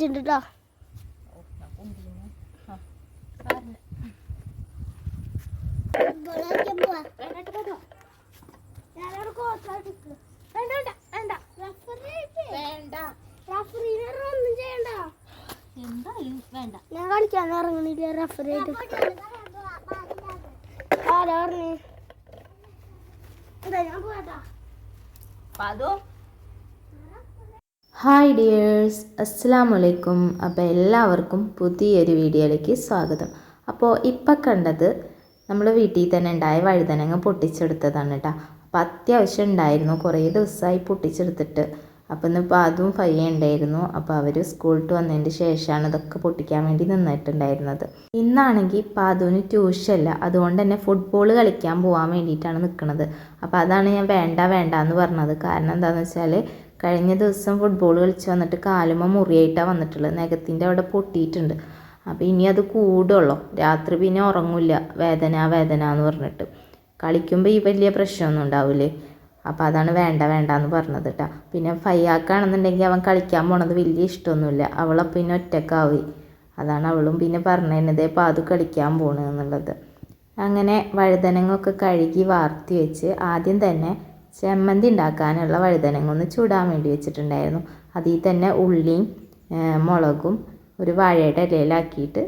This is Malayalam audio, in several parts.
വന്നിട്ടുണ്ട് കേട്ടോ ഞാൻ കളിക്കാൻ ഇറങ്ങണില്ല. റഫറി ആയിട്ട്. ആരാ പറഞ്ഞേ? ഞാൻ പോയതാ അതോ ഹായ് ഡിയേഴ്സ് അസ്സാം വലൈക്കും അപ്പോൾ എല്ലാവർക്കും പുതിയൊരു വീഡിയോയിലേക്ക് സ്വാഗതം. അപ്പോൾ ഇപ്പം കണ്ടത് നമ്മൾ വീട്ടിൽ തന്നെ ഉണ്ടായ വഴുതനങ്ങ പൊട്ടിച്ചെടുത്തതാണ് കേട്ടോ അപ്പോൾ അത്യാവശ്യം ഉണ്ടായിരുന്നു. കുറേ ദിവസമായി പൊട്ടിച്ചെടുത്തിട്ട്. അപ്പോൾ ഇന്നിപ്പോൾ അതും ഫയ്യ ഉണ്ടായിരുന്നു. അപ്പോൾ അവർ സ്കൂളിട്ട് വന്നതിന് ശേഷമാണ് ഇതൊക്കെ പൊട്ടിക്കാൻ വേണ്ടി നിന്നിട്ടുണ്ടായിരുന്നത്. ഇന്നാണെങ്കിൽ പാതുവിന് ട്യൂഷനല്ല. അതുകൊണ്ട് തന്നെ ഫുട്ബോൾ കളിക്കാൻ പോകാൻ വേണ്ടിയിട്ടാണ് നിൽക്കുന്നത് അപ്പോൾ അതാണ് ഞാൻ വേണ്ട വേണ്ട എന്ന് പറഞ്ഞത്. കാരണം എന്താണെന്ന് വെച്ചാൽ കഴിഞ്ഞ ദിവസം ഫുട്ബോൾ കളിച്ച് വന്നിട്ട് കാലുമ മുറിയായിട്ടാണ് വന്നിട്ടുള്ളത്. നഖത്തിന്റെ അവിടെ പൊട്ടിയിട്ടുണ്ട്. അപ്പോൾ ഇനി അത് കൂടുള്ളൂ. രാത്രി പിന്നെ ഉറങ്ങില്ല. വേദന വേദന എന്ന് പറഞ്ഞിട്ട്. കളിക്കുമ്പോൾ ഈ വലിയ പ്രശ്നമൊന്നും ഉണ്ടാവില്ലേ അപ്പോൾ അതാണ് വേണ്ട വേണ്ട എന്ന് പറഞ്ഞത് കേട്ടോ. പിന്നെ ഫയ്യാക്കാണെന്നുണ്ടെങ്കിൽ അവൻ കളിക്കാൻ പോണത് വലിയ ഇഷ്ടമൊന്നുമില്ല. അവളെ പിന്നെ ഒറ്റക്കാവി. അതാണ് അവളും പിന്നെ പറഞ്ഞതിനതേ അപ്പോൾ അത് കളിക്കാൻ പോണെന്നുള്ളത് അങ്ങനെ വഴുതനങ്ങൊക്കെ കഴുകി വാർത്തി വെച്ച് ആദ്യം തന്നെ ചമ്മന്തി ഉണ്ടാക്കാനുള്ള വഴുതനങ്ങ ഒന്ന് ചൂടാൻ വേണ്ടി വെച്ചിട്ടുണ്ടായിരുന്നു. അതിൽ തന്നെ ഉള്ളിയും മുളകും ഒരു വാഴയുടെ ഇലയിലാക്കിയിട്ട്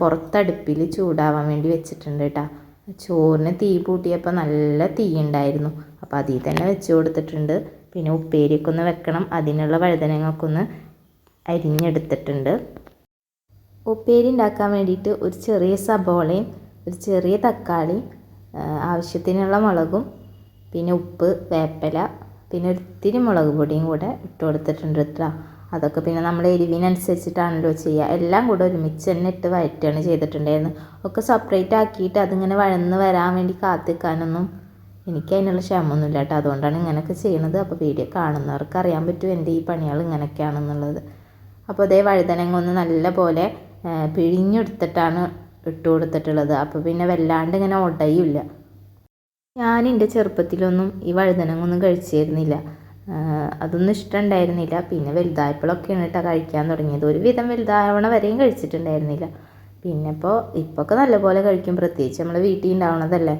പുറത്തടുപ്പിൽ ചൂടാവാൻ വേണ്ടി വെച്ചിട്ടുണ്ട് കേട്ടോ. ചോറിന് തീ പൂട്ടിയപ്പോൾ നല്ല തീ ഉണ്ടായിരുന്നു. അപ്പോൾ അതിൽ തന്നെ വെച്ച് കൊടുത്തിട്ടുണ്ട്. പിന്നെ ഉപ്പേരിയൊക്കെ ഒന്ന് വെക്കണം. അതിനുള്ള വഴുതനങ്ങൊക്കെ ഒന്ന് അരിഞ്ഞെടുത്തിട്ടുണ്ട്. ഉപ്പേരി ഉണ്ടാക്കാൻ വേണ്ടിയിട്ട് ഒരു ചെറിയ സബോളയും ഒരു ചെറിയ തക്കാളിയും ആവശ്യത്തിനുള്ള മുളകും പിന്നെ ഉപ്പ് വേപ്പില പിന്നെ ഒത്തിരി മുളക് പൊടിയും കൂടെ ഇട്ട് കൊടുത്തിട്ടുണ്ട് കേട്ടോ അതൊക്കെ പിന്നെ നമ്മൾ എരിവിനനുസരിച്ചിട്ടാണല്ലോ ചെയ്യുക. എല്ലാം കൂടെ ഒരുമിച്ച് തന്നെ ഇട്ട് വഴറ്റുകയാണ് ചെയ്തിട്ടുണ്ടായിരുന്നത്. ഒക്കെ സെപ്പറേറ്റ് ആക്കിയിട്ട് അതിങ്ങനെ വഴന്ന് വരാൻ വേണ്ടി കാത്തിക്കാനൊന്നും എനിക്ക് അതിനുള്ള ക്ഷമൊന്നുമില്ല കേട്ടോ അതുകൊണ്ടാണ് ഇങ്ങനെയൊക്കെ ചെയ്യണത്. അപ്പോൾ വീഡിയോ കാണുന്നവർക്ക് അറിയാൻ പറ്റും എന്റെ ഈ പണികൾ ഇങ്ങനെയൊക്കെയാണെന്നുള്ളത്. അപ്പോൾ അതേ വഴുതനങ്ങ ഒന്ന് നല്ല പോലെ പിഴിഞ്ഞെടുത്തിട്ടാണ് ഇട്ട് കൊടുത്തിട്ടുള്ളത്. അപ്പോൾ പിന്നെ വല്ലാണ്ട് ഇങ്ങനെ ഉടയില്ല ഞാൻ എന്റെ ചെറുപ്പത്തിലൊന്നും ഈ വഴുതനങ്ങൊന്നും കഴിച്ചിരുന്നില്ല. അതൊന്നും ഇഷ്ടമുണ്ടായിരുന്നില്ല. പിന്നെ വലുതായപ്പോഴൊക്കെയാണ് കേട്ടോ കഴിക്കാൻ തുടങ്ങിയത്. ഒരുവിധം വലുതാവണ വരെയും കഴിച്ചിട്ടുണ്ടായിരുന്നില്ല. പിന്നെ ഇപ്പോൾ ഇപ്പോഴൊക്കെ നല്ലപോലെ കഴിക്കും. പ്രത്യേകിച്ച് നമ്മൾ വീട്ടിൽ ഉണ്ടാവണതല്ലേ.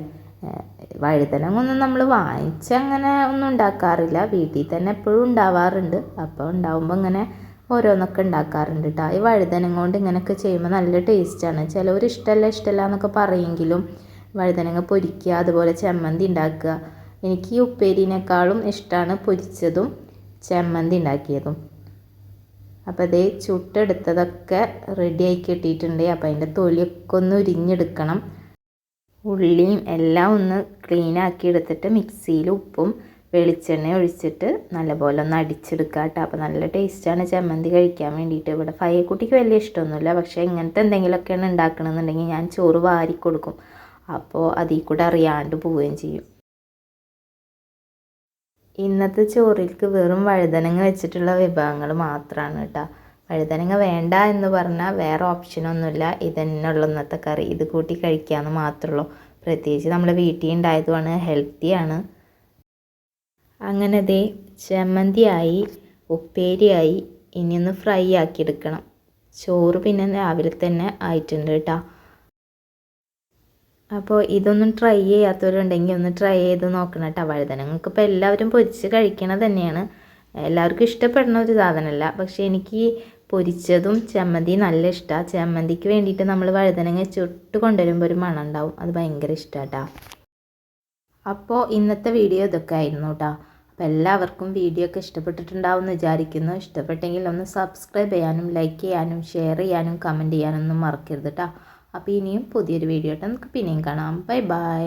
വഴുതനങ്ങൊന്നും നമ്മൾ വാങ്ങിച്ച് അങ്ങനെ ഒന്നും ഉണ്ടാക്കാറില്ല. വീട്ടിൽ തന്നെ എപ്പോഴും ഉണ്ടാവാറുണ്ട്. അപ്പോൾ ഉണ്ടാവുമ്പോൾ ഇങ്ങനെ ഓരോന്നൊക്കെ ഉണ്ടാക്കാറുണ്ട് കേട്ടോ. ഈ വഴുതനങ്ങ കൊണ്ട് ഇങ്ങനെയൊക്കെ ചെയ്യുമ്പോൾ നല്ല ടേസ്റ്റാണ് ചിലവർ ഇഷ്ടമല്ല ഇഷ്ടമല്ല എന്നൊക്കെ പറയെങ്കിലും വഴുതനങ്ങ പൊരിക്കുക അതുപോലെ ചമ്മന്തി ഉണ്ടാക്കുക. എനിക്ക് ഈ ഉപ്പേരിനേക്കാളും ഇഷ്ടമാണ് പൊരിച്ചതും ചമ്മന്തി ഉണ്ടാക്കിയതും. അപ്പോൾ അതേ ചുട്ടെടുത്തതൊക്കെ റെഡിയായി കിട്ടിയിട്ടുണ്ട്. അപ്പോൾ അതിന്റെ തൊലിയൊക്കെ ഒന്ന് ഉരിഞ്ഞെടുക്കണം. ഉള്ളിയും എല്ലാം ഒന്ന് ക്ലീൻ ആക്കി എടുത്തിട്ട് മിക്സിയിൽ ഉപ്പും വെളിച്ചെണ്ണ ഒഴിച്ചിട്ട് നല്ലപോലെ ഒന്ന് അടിച്ചെടുക്കുക കേട്ടോ. അപ്പോൾ നല്ല ടേസ്റ്റാണ് ചമ്മന്തി കഴിക്കാൻ വേണ്ടിയിട്ട്. ഇവിടെ ഫയക്കുട്ടിക്ക് വലിയ ഇഷ്ടമൊന്നുമില്ല. പക്ഷേ ഇങ്ങനത്തെ എന്തെങ്കിലുമൊക്കെയാണ് ഉണ്ടാക്കണമെന്നുണ്ടെങ്കിൽ ഞാൻ ചോറ് വാരി കൊടുക്കും അപ്പോൾ അതിൽ കൂടെ അറിയാണ്ട് പോവുകയും ചെയ്യും. ഇന്നത്തെ ചോറിലേക്ക് വെറും വഴുതനങ്ങ വെച്ചിട്ടുള്ള വിഭവങ്ങൾ മാത്രമാണ് കേട്ടോ വഴുതനങ്ങ വേണ്ട എന്ന് പറഞ്ഞാൽ വേറെ ഓപ്ഷനൊന്നുമില്ല ഇതന്നെയുള്ള ഇന്നത്തെ കറി. ഇത് കൂട്ടി കഴിക്കാമെന്ന് മാത്രമേ ഉള്ളൂ. പ്രത്യേകിച്ച് നമ്മൾ വീട്ടിൽ ഉണ്ടായതുമാണ് ഹെൽത്തിയാണ് അങ്ങനെ ദേ ചമ്മന്തിയായി ഉപ്പേരിയായി ഇനിയൊന്ന് ഫ്രൈ ആക്കി എടുക്കണം. ചോറ് പിന്നെ രാവിലെ തന്നെ ആയിട്ടുണ്ട് കേട്ടോ അപ്പോൾ ഇതൊന്നും ട്രൈ ചെയ്യാത്തവരുണ്ടെങ്കിൽ ഒന്ന് ട്രൈ ചെയ്ത് നോക്കണം കേട്ടോ വഴുതനങ്ങൾക്ക് ഇപ്പോൾ എല്ലാവരും പൊരിച്ച് കഴിക്കണത് തന്നെയാണ്. എല്ലാവർക്കും ഇഷ്ടപ്പെടുന്ന ഒരു സാധനമല്ല. പക്ഷേ എനിക്ക് പൊരിച്ചതും ചമ്മന്തി നല്ല ഇഷ്ടമാണ് ചമ്മന്തിക്ക് വേണ്ടിയിട്ട് നമ്മൾ വഴുതനങ്ങ ചുട്ട് കൊണ്ടുവരുമ്പോൾ ഒരു മണം ഉണ്ടാവും. അത് ഭയങ്കര ഇഷ്ടമാണ് അപ്പോൾ ഇന്നത്തെ വീഡിയോ ഇതൊക്കെ ആയിരുന്നു കേട്ടോ അപ്പോൾ എല്ലാവർക്കും വീഡിയോ ഒക്കെ ഇഷ്ടപ്പെട്ടിട്ടുണ്ടാവും എന്ന് വിചാരിക്കുന്നു. ഇഷ്ടപ്പെട്ടെങ്കിൽ ഒന്ന് സബ്സ്ക്രൈബ് ചെയ്യാനും ലൈക്ക് ചെയ്യാനും ഷെയർ ചെയ്യാനും കമന്റ് ചെയ്യാനൊന്നും മറക്കരുത് കേട്ടോ അപ്പോൾ ഇനിയും പുതിയൊരു വീഡിയോ ആയിട്ട് നമുക്ക് പിന്നെയും കാണാം. Bye bye